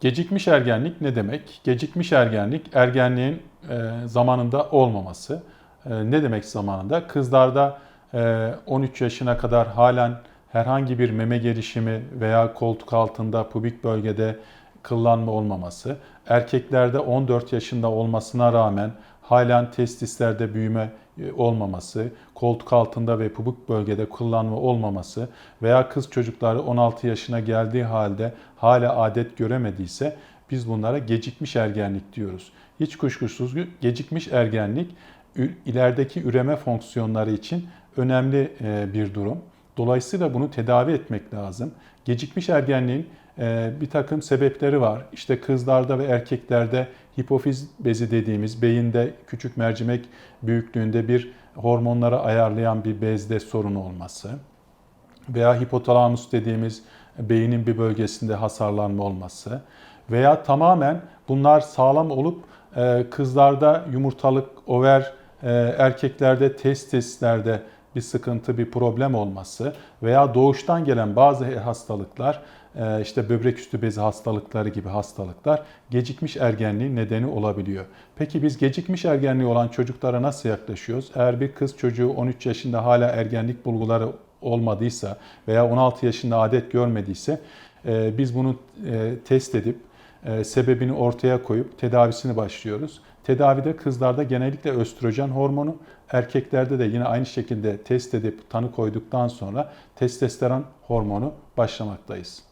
Gecikmiş ergenlik ne demek? Gecikmiş ergenlik ergenliğin e, zamanında olmaması. E, ne demek zamanında? Kızlarda e, 13 yaşına kadar halen herhangi bir meme gelişimi veya koltuk altında pubik bölgede kıllanma olmaması. Erkeklerde 14 yaşında olmasına rağmen halen testislerde büyüme e, olmaması, koltuk altında ve pubuk bölgede kıllanma olmaması veya kız çocukları 16 yaşına geldiği halde hala adet göremediyse biz bunlara gecikmiş ergenlik diyoruz. Hiç kuşkusuz gecikmiş ergenlik ilerideki üreme fonksiyonları için önemli e, bir durum. Dolayısıyla bunu tedavi etmek lazım. Gecikmiş ergenliğin e, bir takım sebepleri var. İşte kızlarda ve erkeklerde hipofiz bezi dediğimiz beyinde küçük mercimek büyüklüğünde bir hormonları ayarlayan bir bezde sorun olması veya hipotalamus dediğimiz beynin bir bölgesinde hasarlanma olması veya tamamen bunlar sağlam olup e, kızlarda yumurtalık, over, e, erkeklerde testislerde bir sıkıntı, bir problem olması veya doğuştan gelen bazı hastalıklar, e, işte böbrek üstü bezi hastalıkları gibi hastalıklar gecikmiş ergenliğin nedeni olabiliyor. Peki biz gecikmiş ergenliği olan çocuklara nasıl yaklaşıyoruz? Eğer bir kız çocuğu 13 yaşında hala ergenlik bulguları olmadıysa veya 16 yaşında adet görmediyse e, biz bunu e, test edip sebebini ortaya koyup tedavisini başlıyoruz. Tedavide kızlarda genellikle östrojen hormonu, erkeklerde de yine aynı şekilde test edip tanı koyduktan sonra testosteron hormonu başlamaktayız.